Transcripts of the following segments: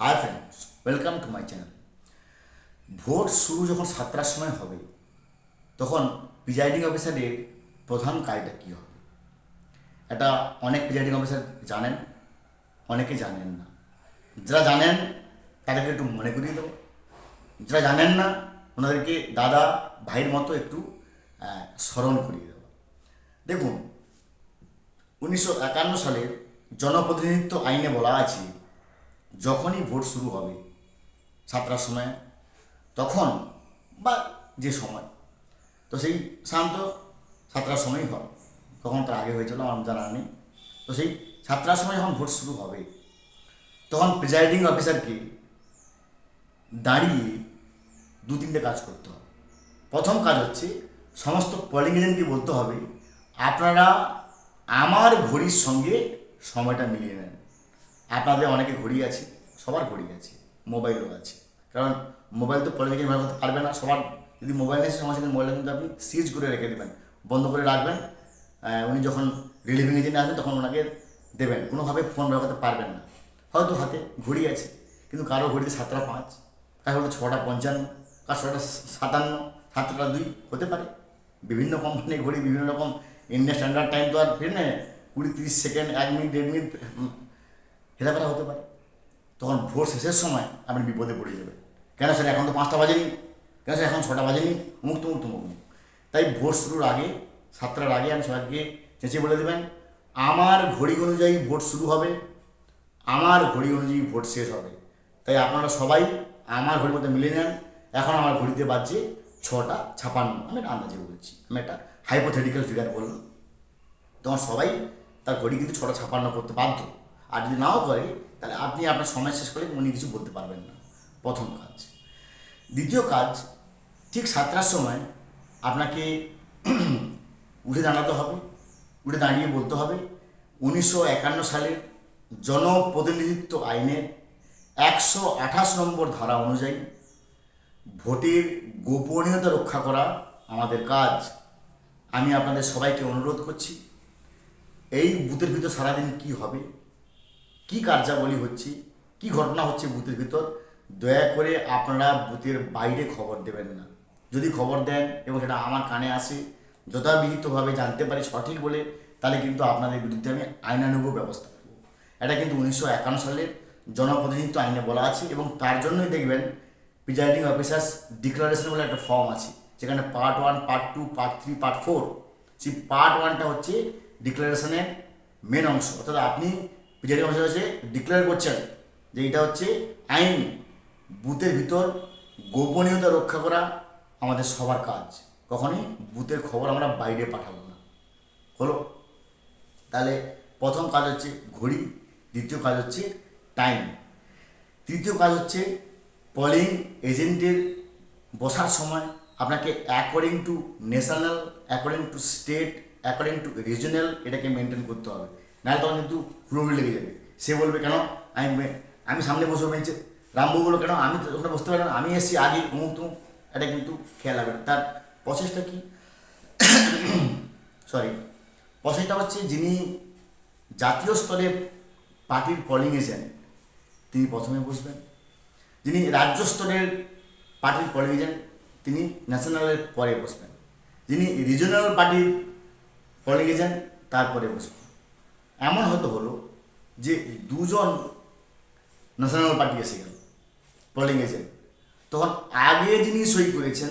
Hi friends welcome to my channel vote শুরু যখন সাতটার সময় হবে, তখন প্রিজাইডিং অফিসারের প্রধান কাজটা কী হবে? এটা অনেক প্রিজাইডিং অফিসার জানেন, অনেকে জানেন না। যারা জানেন, তাদেরকে একটু মনে করিয়ে দেবো। যারা জানেন না, ওনাদেরকে দাদা, ভাইয়ের মতো একটু স্মরণ করিয়ে দেবো। দেখুন, উনিশশো একান্ন সালের জনপ্রতিনিধিত্ব আইনে বলা আছে যখনই ভোট শুরু হবে, সাতটার সময়, তখন বা যে সময়, তো সেই শান্ত সাতটার সময়ই হবে। তখন তার আগে হয়েছিল, আমার জানা নেই। তো সেই সাতটার সময় যখন ভোট শুরু হবে, তখন প্রিজাইডিং অফিসারকে দাঁড়িয়ে দু তিনটে কাজ করতে হবে। প্রথম কাজ হচ্ছে, সমস্ত পোলিং এজেন্টকে বলতে হবে, আপনারা আমার ঘড়ির সঙ্গে সময়টা মিলিয়ে নেন। আপনাদের অনেকে ঘড়ি আছে, সবার ঘড়ি আছে, মোবাইলও আছে। কারণ মোবাইল তো পোলিং এজেন্ট ব্যবহার করতে পারবে না, সবার যদি মোবাইল আছে সঙ্গে সঙ্গে মোবাইলটা কিন্তু আপনি সিজ করে রেখে দেবেন, বন্ধ করে রাখবেন উনি যখন রিলিভিং এজেন্ট আসবেন তখন ওনাকে দেবেন, কোনোভাবে ফোন ব্যবহার করতে পারবেন না। হয়তো হাতে ঘড়ি আছে, কিন্তু কারও ঘড়িতে সাতটা পাঁচ, কারও হয়তো ছটা পঞ্চান্ন, কার ছটা সাতান্ন, সাতটা দুই হতে পারে। বিভিন্ন কোম্পানির ঘড়ি, বিভিন্ন রকম ইন্ডিয়া স্ট্যান্ডার্ড টাইম তো আর ফের না কুড়ি তিরিশ সেকেন্ড এক মিনিট দেড় মিনিট উম, হেরাফেরা হতে পারে। তখন ভোর শেষের সময় আপনি বিপদে পড়ে যাবেন। কেন স্যার এখন তো পাঁচটা বাজেনি? কেন স্যার এখন ছটা বাজেনি? মুক্ত মুক্ত মুক্ত তাই ভোট শুরুর আগে সাতটার আগে আমি সবাইকে চেঁচিয়ে বলে দেবেন আমার ঘড়ি অনুযায়ী ভোট শুরু হবে আমার ঘড়ি অনুযায়ী ভোট শেষ হবে। তাই আপনারা সবাই আমার ঘড়ির মধ্যে মিলে নেন। এখন আমার ঘড়িতে বাজছে ছটা ছাপান্ন। আমি একটা আন্দাজে বলছি আমি একটা হাইপোথেটিক্যাল ফিগার বললাম। তখন সবাই তার ঘড়ি কিন্তু ছটা ছাপান্ন করতে বাধ্য। আর যদি নাও করে, তাহলে আপনি আপনার সময় শেষ করে উনি কিছু বলতে পারবেন না। প্রথম কাজ। দ্বিতীয় কাজ, ঠিক সাতটার সময় আপনাকে উঠে দাঁড়াতে হবে, উঠে দাঁড়িয়ে বলতে হবে, উনিশশো একান্ন সালের জনপ্রতিনিধিত্ব আইনের একশো আঠাশ নম্বর ধারা অনুযায়ী ভোটের গোপনীয়তা রক্ষা করা আমাদের কাজ। আমি আপনাদের সবাইকে অনুরোধ করছি, এই বুথের ভিতর সারাদিন কি হবে কি কার্যাবলী হচ্ছে, কি ঘটনা হচ্ছে বুথের ভিতর, দয়া করে আপনারা বুথের বাইরে খবর দেবেন না। যদি খবর দেন এবং সেটা আমার কানে আসে, যথাবিহিতভাবে জানতে পারি সঠিক বলে, তাহলে কিন্তু আপনাদের বিরুদ্ধে আমি আইনানুগ ব্যবস্থা নেব। এটা কিন্তু উনিশশো একান্ন সালের জনপ্রতিনিধিত্ব আইনে বলা আছে এবং তার জন্যই দেখবেন প্রিজাইডিং অফিসার্স ডিক্লারেশন বলে একটা ফর্ম আছে, যেখানে part one, part two, part three, part four, সেই পার্ট ওয়ানটা হচ্ছে ডিক্লারেশনের মেন অংশ। অর্থাৎ আপনি প্রিজাইডিং অফিসার হচ্ছে ডিক্লেয়ার করছেন যে এটা হচ্ছে আইন। বুথের ভিতর গোপনীয়তা রক্ষা করা আমাদের সবার কাজ। কখনই বুথের খবর আমরা বাইরে পাঠাবো না। হলো? তাহলে প্রথম কাজ হচ্ছে ঘড়ি, দ্বিতীয় কাজ হচ্ছে টাইম তৃতীয় কাজ হচ্ছে পলিং এজেন্টের বসার সময়। আপনাকে according to national according to state according to regional এটাকে মেনটেন করতে হবে। নাহলে তখন কিন্তু হুড়োহুড়ি লেগে যাবে। সে বলবে, কেন? আমি আমি সামনে বসবো বেঞ্চে রামবু বলল, কেন? আমি তো ওখানে বসতে পারি না। আমি এসেছি আগে, অমুক তুমুক। এটা কিন্তু খেয়াল রাখবেন তার প্রসেসটা কি? সরি প্রসেসটা হচ্ছে যিনি জাতীয় স্তরে পার্টির পলিং এজেন্ট তিনি প্রথমে বসবেন। যিনি রাজ্য স্তরের পার্টির পলিং এজেন্ট তিনি ন্যাশনালের পরে বসবেন। যিনি রিজনাল পার্টির পলিং এজেন্ট তারপরে বসবেন। এমন হয়তো হলো যে দুজন ন্যাশনাল পার্টি এসে গেল পোলিং এজেন্ট তখন আগে যিনি সই করেছেন,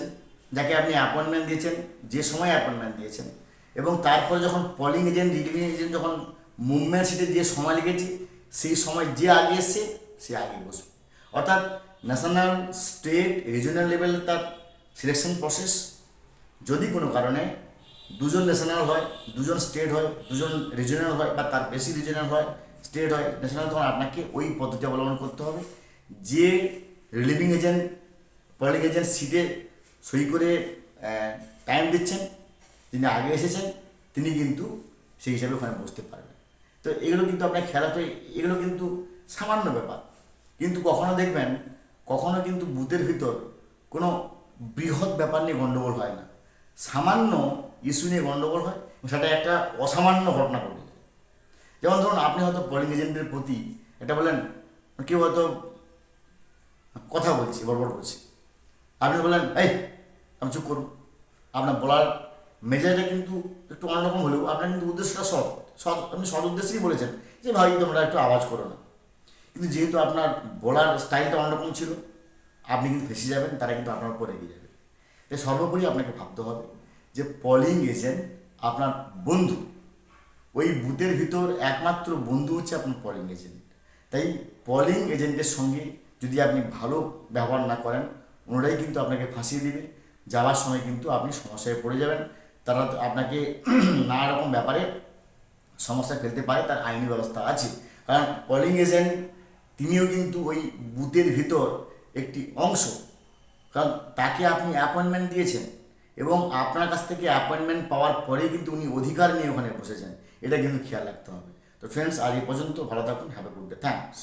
যাকে আপনি অ্যাপয়েন্টমেন্ট দিয়েছেন, যে সময় অ্যাপয়েন্টমেন্ট দিয়েছেন, এবং তারপরে যখন পোলিং এজেন্ট রিলিভিং এজেন্ট যখন মুভমেন্ট সিটে যে সময় লেগেছে সেই সময় যে আগে এসছে, সে আগে বসবে। অর্থাৎ ন্যাশনাল স্টেট রিজনাল লেভেল তার সিলেকশন প্রসেস যদি কোনো কারণে দুজন ন্যাশনাল হয়, দুজন স্টেট হয়, দুজন রিজনাল হয় বা তার বেশি রিজনাল হয় স্টেট হয় ন্যাশনাল তখন আপনাকে ওই পদ্ধতি অবলম্বন করতে হবে। যে রিলিভিং এজেন্ট পলিং এজেন্ট সিটে সই করে টাইম দিচ্ছেন, যিনি আগে এসেছেন, তিনি কিন্তু সেই হিসাবে ওখানে বসতে পারবেন। তো এগুলো কিন্তু আপনার খেলা তো এগুলো কিন্তু সামান্য ব্যাপার। কিন্তু কখনো দেখবেন, কখনো কিন্তু বুথের ভিতর কোনো বৃহৎ ব্যাপার নিয়ে গণ্ডগোল হয় না। সামান্য ইস্যু নিয়ে গণ্ডগোল হয় সেটা একটা অসামান্য ঘটনা ঘটে যায় যেমন ধরুন আপনি হয়তো পোলিং এজেন্টের প্রতি এটা বলেন, কেউ হয়তো কথা বলছি, বড়বড় করছি। আপনি বললেন এই, আমি চুপ করুন আপনার বলার মেজাজটা কিন্তু একটু অন্যরকম হলেও আপনার কিন্তু উদ্দেশ্যটা সৎ। সৎ, আপনি সৎ উদ্দেশ্যেই বলেছেন যে, ভাই, তোমরা একটু আওয়াজ করো না। কিন্তু যেহেতু আপনার বলার স্টাইলটা অন্যরকম ছিল, আপনি কিন্তু ফেসে যাবেন, তারা কিন্তু আপনার উপর এগিয়ে যাবে। তাই সর্বোপরি আপনাকে ভাবতে হবে যে পলিং এজেন্ট আপনার বন্ধু। ওই বুথের ভিতর একমাত্র বন্ধু হচ্ছে আপনার পলিং এজেন্ট তাই পলিং এজেন্টের সঙ্গে যদি আপনি ভালো ব্যবহার না করেন, ওনারাই কিন্তু আপনাকে ফাঁসিয়ে দিবে। যাওয়ার সময় কিন্তু আপনি সমস্যায় পড়ে যাবেন। তারা আপনাকে নানা রকম ব্যাপারে সমস্যা ফেলতে পারে, তার আইনি ব্যবস্থা আছে। কারণ পলিং এজেন্ট তিনিও কিন্তু ওই বুথের ভিতর একটি অংশ। কারণ তাকে আপনি অ্যাপয়েন্টমেন্ট দিয়েছেন এবং আপনার কাছ থেকে অ্যাপয়েন্টমেন্ট পাওয়ার পরেই কিন্তু উনি অধিকার নিয়ে ওখানে বসেছেন। এটা কিন্তু খেয়াল রাখতে হবে। তো ফ্রেন্ডস আজ এই পর্যন্ত ভালো থাকুন have a good day thanks